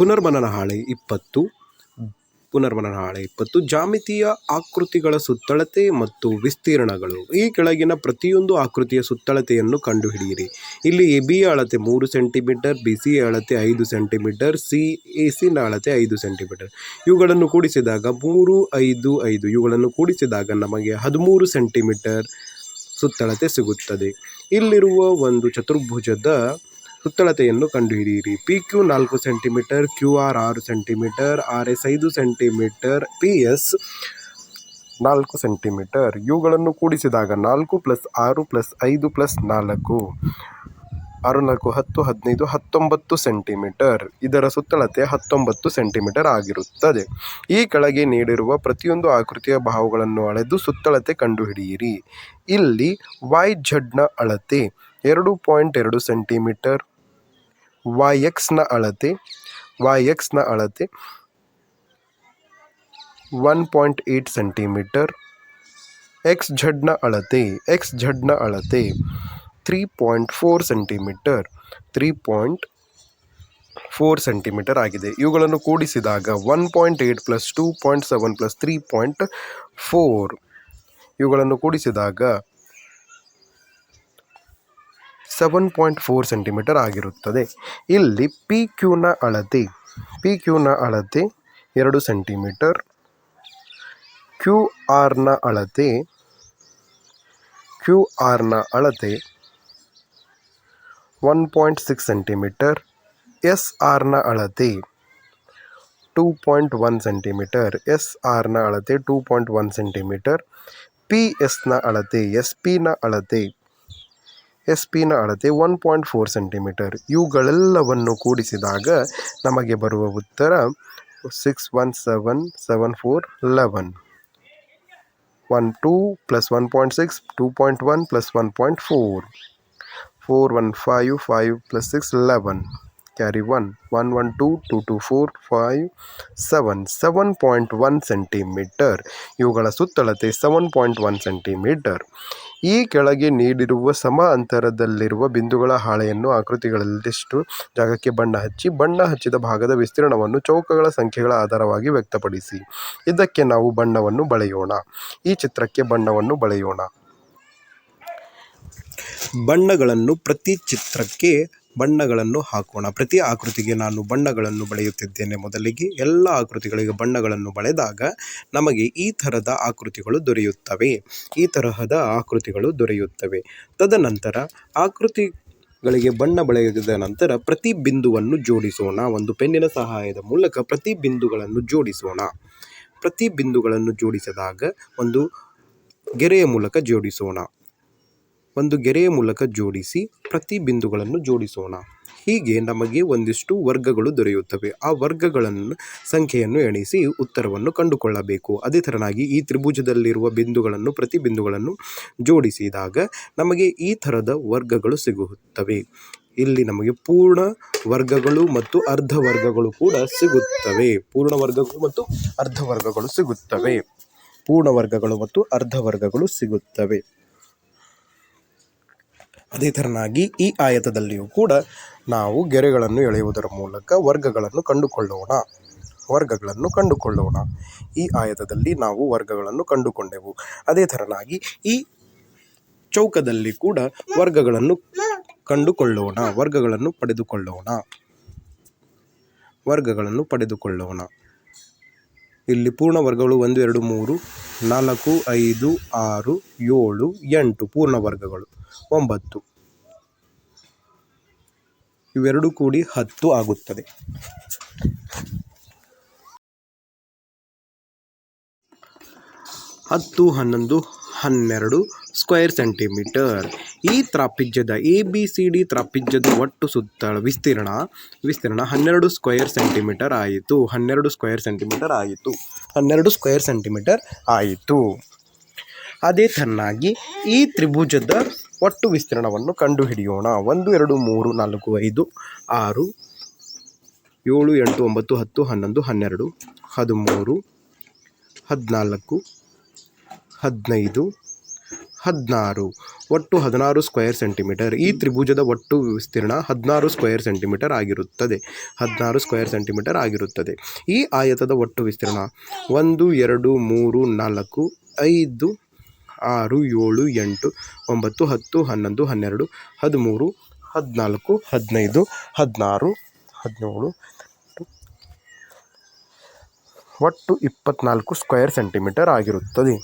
ಪುನರ್ಮನನ ಹಾಳೆ ಇಪ್ಪತ್ತು. ಪುನರ್ಮನನ ಹಾಳೆ ಇಪ್ಪತ್ತು. ಜಾಮಿತೀಯ ಆಕೃತಿಗಳ ಸುತ್ತಳತೆ ಮತ್ತು ವಿಸ್ತೀರ್ಣಗಳು. ಈ ಕೆಳಗಿನ ಪ್ರತಿಯೊಂದು ಆಕೃತಿಯ ಸುತ್ತಳತೆಯನ್ನು ಕಂಡುಹಿಡಿಯಿರಿ. ಇಲ್ಲಿ ಎ ಬಿಯ ಅಳತೆ ಮೂರು ಸೆಂಟಿಮೀಟರ್ ಬಿ ಸಿ ಅಳತೆ ಐದು ಸೆಂಟಿಮೀಟರ್ ಸಿ ಎ ಸಿನ ಅಳತೆ ಐದು ಸೆಂಟಿಮೀಟರ್. ಇವುಗಳನ್ನು ಕೂಡಿಸಿದಾಗ ಮೂರು, ಐದು ಐದು. ಇವುಗಳನ್ನು ಕೂಡಿಸಿದಾಗ ನಮಗೆ ಹದಿಮೂರು ಸೆಂಟಿಮೀಟರ್ ಸುತ್ತಳತೆ ಸಿಗುತ್ತದೆ. ಇಲ್ಲಿರುವ ಒಂದು ಚತುರ್ಭುಜದ ಸುತ್ತಳತೆಯನ್ನು ಕಂಡುಹಿಡಿಯಿರಿ. ಪಿ ಕ್ಯೂ ನಾಲ್ಕು ಸೆಂಟಿಮೀಟರ್ ಕ್ಯೂ ಆರ್ ಆರು ಸೆಂಟಿಮೀಟರ್ ಆರ್ ಎಸ್ ಐದು ಸೆಂಟಿಮೀಟರ್ ಪಿ ಎಸ್ ನಾಲ್ಕು ಸೆಂಟಿಮೀಟರ್. ಇವುಗಳನ್ನು ಕೂಡಿಸಿದಾಗ ನಾಲ್ಕು ಪ್ಲಸ್ ಆರು ಪ್ಲಸ್ ಐದು ಪ್ಲಸ್ ನಾಲ್ಕು. ಆರು ನಾಲ್ಕು ಹತ್ತು, ಹದಿನೈದು, ಹತ್ತೊಂಬತ್ತು ಸೆಂಟಿಮೀಟರ್. ಇದರ ಸುತ್ತಳತೆ ಹತ್ತೊಂಬತ್ತು ಸೆಂಟಿಮೀಟರ್ ಆಗಿರುತ್ತದೆ. ಈ ಕೆಳಗೆ ನೀಡಿರುವ ಪ್ರತಿಯೊಂದು ಆಕೃತಿಯ ಭಾವಗಳನ್ನು ಅಳೆದು ಸುತ್ತಳತೆ ಕಂಡುಹಿಡಿಯಿರಿ. ಇಲ್ಲಿ ವೈ ಝಡ್ನ ಅಳತೆ. ಎರಡು ಪಾಯಿಂಟ್ ಎರಡು ಸೆಂಟಿಮೀಟರ್. ವೈ ಎಕ್ಸ್ನ ಅಳತೆ ವೈ ಎಕ್ಸ್ನ ಅಳತೆ one point eight centimetre. X ಝಡ್ನ ಅಳತೆ ಎಕ್ಸ್ ಝಡ್ನ ಅಳತೆ three point four centimetre. Three point four centimetre ಆಗಿದೆ. ಇವುಗಳನ್ನು ಕೂಡಿಸಿದಾಗ one point eight plus two point seven plus three point four. ಇವುಗಳನ್ನು ಕೂಡಿಸಿದಾಗ ಸೆವೆನ್ ಪಾಯಿಂಟ್ ಫೋರ್ ಸೆಂಟಿಮೀಟರ್ ಆಗಿರುತ್ತದೆ. ಇಲ್ಲಿ ಪಿ ಕ್ಯೂನ ಅಳತೆ ಪಿ ಕ್ಯೂನ ಅಳತೆ ಎರಡು ಸೆಂಟಿಮೀಟರ್ ಕ್ಯೂ ಆರ್ನ ಅಳತೆ ಕ್ಯೂ ಆರ್ನ ಅಳತೆ one point six centimetre S ಆರ್ನ ಅಳತೆ two point one centimetre S ಆರ್ನ ಅಳತೆ two point one centimetre P ಎಸ್ನ ಅಳತೆ ಎಸ್ ಪಿನ ಅಳತೆ ಎಸ್ ಪಿನ ಅಳತೆ ಒನ್ ಪಾಯಿಂಟ್ ಫೋರ್ ಸೆಂಟಿಮೀಟರ್ ಇವುಗಳೆಲ್ಲವನ್ನು ಕೂಡಿಸಿದಾಗ ನಮಗೆ ಬರುವ ಉತ್ತರ six one seven seven four eleven one two plus one point six two point one plus one point four four one five five plus six eleven carry one one one two two two four five seven seven point one centimetre ಇವುಗಳ ಸುತ್ತಳತೆ seven point one centimetre ಈ ಕೆಳಗೆ ನೀಡಿರುವ ಸಮ ಅಂತರದಲ್ಲಿರುವ ಬಿಂದುಗಳ ಹಾಳೆಯನ್ನು ಆಕೃತಿಗಳಲ್ಲಿಷ್ಟು ಜಾಗಕ್ಕೆ ಬಣ್ಣ ಹಚ್ಚಿ, ಬಣ್ಣ ಹಚ್ಚಿದ ಭಾಗದ ವಿಸ್ತೀರ್ಣವನ್ನು ಚೌಕಗಳ ಸಂಖ್ಯೆಗಳ ಆಧಾರವಾಗಿ ವ್ಯಕ್ತಪಡಿಸಿ. ಇದಕ್ಕೆ ನಾವು ಬಣ್ಣವನ್ನು ಬಳೆಯೋಣ. ಈ ಚಿತ್ರಕ್ಕೆ ಬಣ್ಣವನ್ನು ಬಳೆಯೋಣ. ಬಣ್ಣಗಳನ್ನು ಪ್ರತಿ ಚಿತ್ರಕ್ಕೆ ಬಣ್ಣಗಳನ್ನು ಹಾಕೋಣ. ಪ್ರತಿ ಆಕೃತಿಗೆ ನಾನು ಬಣ್ಣಗಳನ್ನು ಬಳೆಯುತ್ತಿದ್ದೇನೆ ಮೊದಲಿಗೆ. ಎಲ್ಲ ಆಕೃತಿಗಳಿಗೆ ಬಣ್ಣಗಳನ್ನು ಬಳೆದಾಗ ನಮಗೆ ಈ ಥರದ ಆಕೃತಿಗಳು ದೊರೆಯುತ್ತವೆ. ಈ ತರಹದ ಆಕೃತಿಗಳು ದೊರೆಯುತ್ತವೆ. ತದನಂತರ ಆಕೃತಿಗಳಿಗೆ ಬಣ್ಣ ಬಳೆದ ನಂತರ ಪ್ರತಿ ಬಿಂದುವನ್ನು ಜೋಡಿಸೋಣ. ಒಂದು ಪೆನ್ನಿನ ಸಹಾಯದ ಮೂಲಕ ಪ್ರತಿ ಬಿಂದುಗಳನ್ನು ಜೋಡಿಸೋಣ. ಪ್ರತಿ ಬಿಂದುಗಳನ್ನು ಜೋಡಿಸಿದಾಗ ಒಂದು ಗೆರೆಯ ಮೂಲಕ ಜೋಡಿಸೋಣ. ಒಂದು ಗೆರೆಯ ಮೂಲಕ ಜೋಡಿಸಿ ಪ್ರತಿ ಬಿಂದುಗಳನ್ನು ಜೋಡಿಸೋಣ. ಹೀಗೆ ನಮಗೆ ಒಂದಿಷ್ಟು ವರ್ಗಗಳು ದೊರೆಯುತ್ತವೆ. ಆ ವರ್ಗಗಳನ್ನು ಸಂಖ್ಯೆಯನ್ನು ಎಣಿಸಿ ಉತ್ತರವನ್ನು ಕಂಡುಕೊಳ್ಳಬೇಕು. ಅದೇ ಥರನಾಗಿ ಈ ತ್ರಿಭುಜದಲ್ಲಿರುವ ಬಿಂದುಗಳನ್ನು, ಪ್ರತಿ ಬಿಂದುಗಳನ್ನು ಜೋಡಿಸಿದಾಗ ನಮಗೆ ಈ ಥರದ ವರ್ಗಗಳು ಸಿಗುತ್ತವೆ. ಇಲ್ಲಿ ನಮಗೆ ಪೂರ್ಣ ವರ್ಗಗಳು ಮತ್ತು ಅರ್ಧ ವರ್ಗಗಳು ಕೂಡ ಸಿಗುತ್ತವೆ. ಪೂರ್ಣ ವರ್ಗಗಳು ಮತ್ತು ಅರ್ಧ ವರ್ಗಗಳು ಸಿಗುತ್ತವೆ. ಪೂರ್ಣ ವರ್ಗಗಳು ಮತ್ತು ಅರ್ಧ ವರ್ಗಗಳು ಸಿಗುತ್ತವೆ. ಅದೇ ಥರನಾಗಿ ಈ ಆಯತದಲ್ಲಿಯೂ ಕೂಡ ನಾವು ಗೆರೆಗಳನ್ನು ಎಳೆಯುವುದರ ಮೂಲಕ ವರ್ಗಗಳನ್ನು ಕಂಡುಕೊಳ್ಳೋಣ. ವರ್ಗಗಳನ್ನು ಕಂಡುಕೊಳ್ಳೋಣ. ಈ ಆಯತದಲ್ಲಿ ನಾವು ವರ್ಗಗಳನ್ನು ಕಂಡುಕೊಂಡೆವು. ಅದೇ ಥರನಾಗಿ ಈ ಚೌಕದಲ್ಲಿ ಕೂಡ ವರ್ಗಗಳನ್ನು ಕಂಡುಕೊಳ್ಳೋಣ. ವರ್ಗಗಳನ್ನು ಪಡೆದುಕೊಳ್ಳೋಣ. ವರ್ಗಗಳನ್ನು ಪಡೆದುಕೊಳ್ಳೋಣ. ಇಲ್ಲಿ ಪೂರ್ಣ ವರ್ಗಗಳು ಒಂದು, ಎರಡು, ಮೂರು, ನಾಲ್ಕು, ಐದು, ಆರು, ಏಳು, ಎಂಟು ಪೂರ್ಣ ವರ್ಗಗಳು. ಒಂಬತ್ತು. ಇವೆರಡು ಕೂಡಿ ಹತ್ತು ಆಗುತ್ತದೆ. ಹತ್ತು, ಹನ್ನೊಂದು, ಹನ್ನೆರಡು ಸ್ಕ್ವೇರ್ ಸೆಂಟಿಮೀಟರ್. ಈ ತ್ರಾಪಿಜ್ಯದ ಎ, ಬಿ, ಸಿ, ಡಿ ತ್ರಾಪಿಜ್ಯದ ಒಟ್ಟು ಸುತ್ತ ವಿಸ್ತೀರ್ಣ ವಿಸ್ತೀರ್ಣ ಹನ್ನೆರಡು ಸ್ಕ್ವೇರ್ ಸೆಂಟಿಮೀಟರ್ ಆಯಿತು. ಹನ್ನೆರಡು ಸ್ಕ್ವೇರ್ ಸೆಂಟಿಮೀಟರ್ ಆಯಿತು. ಹನ್ನೆರಡು ಸ್ಕ್ವೇರ್ ಸೆಂಟಿಮೀಟರ್ ಆಯಿತು. ಅದೇ ಥರನಾಗಿ ಈ ತ್ರಿಭುಜದ ಒಟ್ಟು ವಿಸ್ತೀರ್ಣವನ್ನು ಕಂಡುಹಿಡಿಯೋಣ. ಒಂದು, ಎರಡು, ಮೂರು, ನಾಲ್ಕು, ಐದು, ಆರು, ಏಳು, ಎಂಟು, ಒಂಬತ್ತು, ಹತ್ತು, ಹನ್ನೊಂದು, ಹನ್ನೆರಡು, ಹದಿಮೂರು, ಹದಿನಾಲ್ಕು, ಹದಿನೈದು, ಹದಿನಾರು. ಒಟ್ಟು ಹದಿನಾರು ಸ್ಕ್ವೇರ್ ಸೆಂಟಿಮೀಟರ್. ಈ ತ್ರಿಭುಜದ ಒಟ್ಟು ವಿಸ್ತೀರ್ಣ ಹದಿನಾರು ಸ್ಕ್ವೇರ್ ಸೆಂಟಿಮೀಟರ್ ಆಗಿರುತ್ತದೆ. ಹದಿನಾರು ಸ್ಕ್ವೇರ್ ಸೆಂಟಿಮೀಟರ್ ಆಗಿರುತ್ತದೆ. ಈ ಆಯತದ ಒಟ್ಟು ವಿಸ್ತೀರ್ಣ ಒಂದು, ಎರಡು, ಮೂರು, ನಾಲ್ಕು, ಐದು ಆರು, ಏಳು, ಎಂಟು, ಒಂಬತ್ತು, ಹತ್ತು, ಹನ್ನೊಂದು, ಹನ್ನೆರಡು, ಹದಿಮೂರು, ಹದಿನಾಲ್ಕು, ಹದಿನೈದು, ಹದಿನಾರು, ಹದಿನೇಳು, ಒಟ್ಟು ಇಪ್ಪತ್ನಾಲ್ಕು ಸ್ಕ್ವೇರ್ ಸೆಂಟಿಮೀಟರ್ ಆಗಿರುತ್ತದೆ.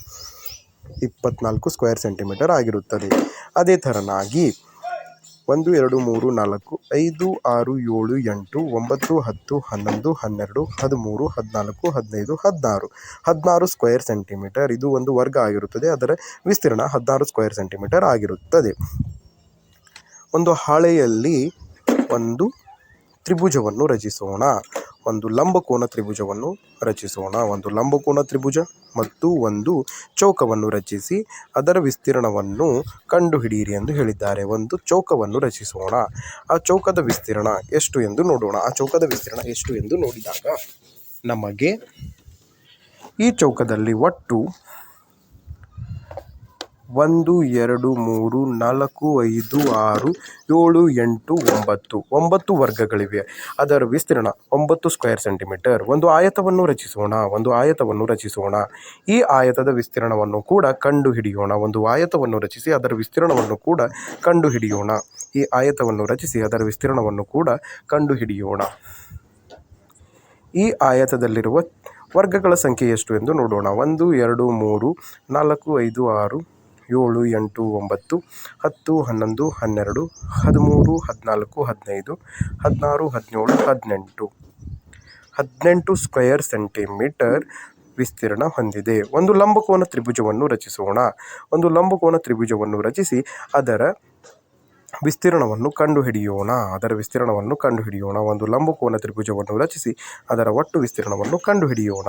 ಇಪ್ಪತ್ನಾಲ್ಕು ಸ್ಕ್ವೇರ್ ಸೆಂಟಿಮೀಟರ್ ಆಗಿರುತ್ತದೆ. ಅದೇ ಥರನಾಗಿ ಒಂದು, ಎರಡು, ಮೂರು, ನಾಲ್ಕು, ಐದು, ಆರು, ಏಳು, ಎಂಟು, ಒಂಬತ್ತು, ಹತ್ತು, ಹನ್ನೊಂದು, ಹನ್ನೆರಡು, ಹದಿಮೂರು, ಹದಿನಾಲ್ಕು, ಹದಿನೈದು, ಹದಿನಾರು. ಹದಿನಾರು ಸ್ಕ್ವೇರ್ ಸೆಂಟಿಮೀಟರ್ ಇದು ಒಂದು ವರ್ಗ ಆಗಿರುತ್ತದೆ. ಅದರ ವಿಸ್ತೀರ್ಣ ಹದಿನಾರು ಸ್ಕ್ವೇರ್ ಸೆಂಟಿಮೀಟರ್ ಆಗಿರುತ್ತದೆ. ಒಂದು ಹಾಳೆಯಲ್ಲಿ ಒಂದು ತ್ರಿಭುಜವನ್ನು ರಚಿಸೋಣ. ಒಂದು ಲಂಬಕೋನ ತ್ರಿಭುಜವನ್ನು ರಚಿಸೋಣ. ಒಂದು ಲಂಬಕೋನ ತ್ರಿಭುಜ ಮತ್ತು ಒಂದು ಚೌಕವನ್ನು ರಚಿಸಿ, ಅದರ ವಿಸ್ತೀರ್ಣವನ್ನು ಕಂಡುಹಿಡಿಯಿರಿ ಎಂದು ಹೇಳಿದ್ದಾರೆ. ಒಂದು ಚೌಕವನ್ನು ರಚಿಸೋಣ. ಆ ಚೌಕದ ವಿಸ್ತೀರ್ಣ ಎಷ್ಟು ಎಂದು ನೋಡೋಣ. ಆ ಚೌಕದ ವಿಸ್ತೀರ್ಣ ಎಷ್ಟು ಎಂದು ನೋಡಿದಾಗ, ನಮಗೆ ಈ ಚೌಕದಲ್ಲಿ ಒಟ್ಟು ಒಂದು, ಎರಡು, ಮೂರು, ನಾಲ್ಕು, ಐದು, ಆರು, ಏಳು, ಎಂಟು, ಒಂಬತ್ತು. ಒಂಬತ್ತು ವರ್ಗಗಳಿವೆ. ಅದರ ವಿಸ್ತೀರ್ಣ ಒಂಬತ್ತು ಸ್ಕ್ವೇರ್ ಸೆಂಟಿಮೀಟರ್. ಒಂದು ಆಯತವನ್ನು ರಚಿಸೋಣ. ಒಂದು ಆಯತವನ್ನು ರಚಿಸೋಣ. ಈ ಆಯತದ ವಿಸ್ತೀರ್ಣವನ್ನು ಕೂಡ ಕಂಡುಹಿಡಿಯೋಣ. ಒಂದು ಆಯತವನ್ನು ರಚಿಸಿ ಅದರ ವಿಸ್ತೀರ್ಣವನ್ನು ಕೂಡ ಕಂಡುಹಿಡಿಯೋಣ. ಈ ಆಯತವನ್ನು ರಚಿಸಿ ಅದರ ವಿಸ್ತೀರ್ಣವನ್ನು ಕೂಡ ಕಂಡುಹಿಡಿಯೋಣ. ಈ ಆಯತದಲ್ಲಿರುವ ವರ್ಗಗಳ ಸಂಖ್ಯೆ ಎಷ್ಟು ಎಂದು ನೋಡೋಣ. ಒಂದು, ಎರಡು, ಮೂರು, ನಾಲ್ಕು, ಐದು, ಆರು ಏಳು, ಎಂಟು, ಒಂಬತ್ತು, ಹತ್ತು, ಹನ್ನೊಂದು, ಹನ್ನೆರಡು, ಹದಿಮೂರು, ಹದಿನಾಲ್ಕು, ಹದಿನೈದು, ಹದಿನಾರು, ಹದಿನೇಳು, ಹದಿನೆಂಟು. ಹದಿನೆಂಟು ಸ್ಕ್ವೇರ್ ಸೆಂಟಿಮೀಟರ್ ವಿಸ್ತೀರ್ಣ ಹೊಂದಿದೆ. ಒಂದು ಲಂಬಕೋನ ತ್ರಿಭುಜವನ್ನು ರಚಿಸೋಣ. ಒಂದು ಲಂಬಕೋನ ತ್ರಿಭುಜವನ್ನು ರಚಿಸಿ ಅದರ ವಿಸ್ತೀರ್ಣವನ್ನು ಕಂಡುಹಿಡಿಯೋಣ. ಅದರ ವಿಸ್ತೀರ್ಣವನ್ನು ಕಂಡುಹಿಡಿಯೋಣ. ಒಂದು ಲಂಬಕೋನ ತ್ರಿಭುಜವನ್ನು ರಚಿಸಿ ಅದರ ಒಟ್ಟು ವಿಸ್ತೀರ್ಣವನ್ನು ಕಂಡುಹಿಡಿಯೋಣ.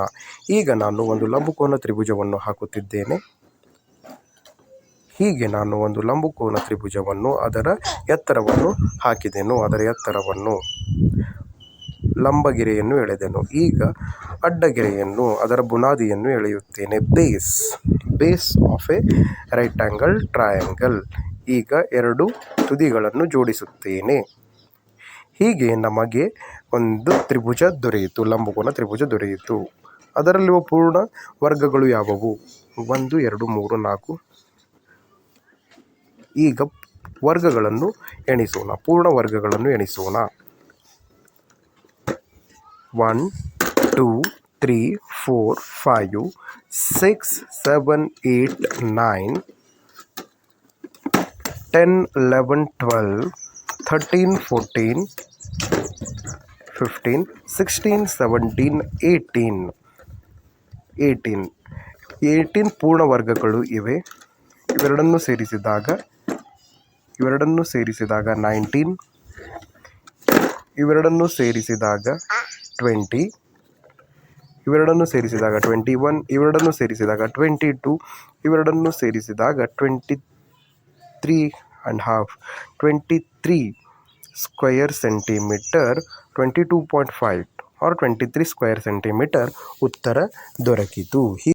ಈಗ ನಾನು ಒಂದು ಲಂಬಕೋನ ತ್ರಿಭುಜವನ್ನು ಹಾಕುತ್ತಿದ್ದೇನೆ. ಹೀಗೆ ನಾನು ಒಂದು ಲಂಬಕೋನ ತ್ರಿಭುಜವನ್ನು ಅದರ ಎತ್ತರವನ್ನು ಹಾಕಿದೆನು, ಅದರ ಎತ್ತರವನ್ನು ಲಂಬಗೆರೆಯನ್ನು ಎಳೆದೆನು. ಈಗ ಅಡ್ಡಗೆರೆಯನ್ನು, ಅದರ ಬುನಾದಿಯನ್ನು ಎಳೆಯುತ್ತೇನೆ. Base base of a right angle triangle. ಈಗ ಎರಡು ತುದಿಗಳನ್ನು ಜೋಡಿಸುತ್ತೇನೆ. ಹೀಗೆ ನಮಗೆ ಒಂದು ತ್ರಿಭುಜ ದೊರೆಯಿತು, ಲಂಬಕೋನ ತ್ರಿಭುಜ ದೊರೆಯಿತು. ಅದರಲ್ಲಿರುವ ಪೂರ್ಣ ವರ್ಗಗಳು ಯಾವುವು? ಒಂದು, ಎರಡು, ಮೂರು, ನಾಲ್ಕು ಈಗ ವರ್ಗಗಳನ್ನು ಎಣಿಸೋಣ, ಪೂರ್ಣ ವರ್ಗಗಳನ್ನು ಎಣಿಸೋಣ. One two three four five six seven eight nine ten eleven twelve thirteen fourteen fifteen sixteen seventeen eighteen eighteen eighteen ಪೂರ್ಣ ವರ್ಗಗಳು ಇವೆ. ಇವೆರಡನ್ನು ಸೇರಿಸಿದಾಗ ಇವೆರಡನ್ನು ಸೇರಿಸಿದಾಗ ನೈನ್ಟೀನ್ ಇವೆರಡನ್ನು ಸೇರಿಸಿದಾಗ ಟ್ವೆಂಟಿ ಇವೆರಡನ್ನು ಸೇರಿಸಿದಾಗ ಟ್ವೆಂಟಿ ಒನ್ ಇವೆರಡನ್ನು ಸೇರಿಸಿದಾಗ ಟ್ವೆಂಟಿ ಟು ಇವೆರಡನ್ನು ಸೇರಿಸಿದಾಗ twenty three and half twenty three square centimetre twenty two point five or twenty three square centimetre ಉತ್ತರ ದೊರಕಿತು.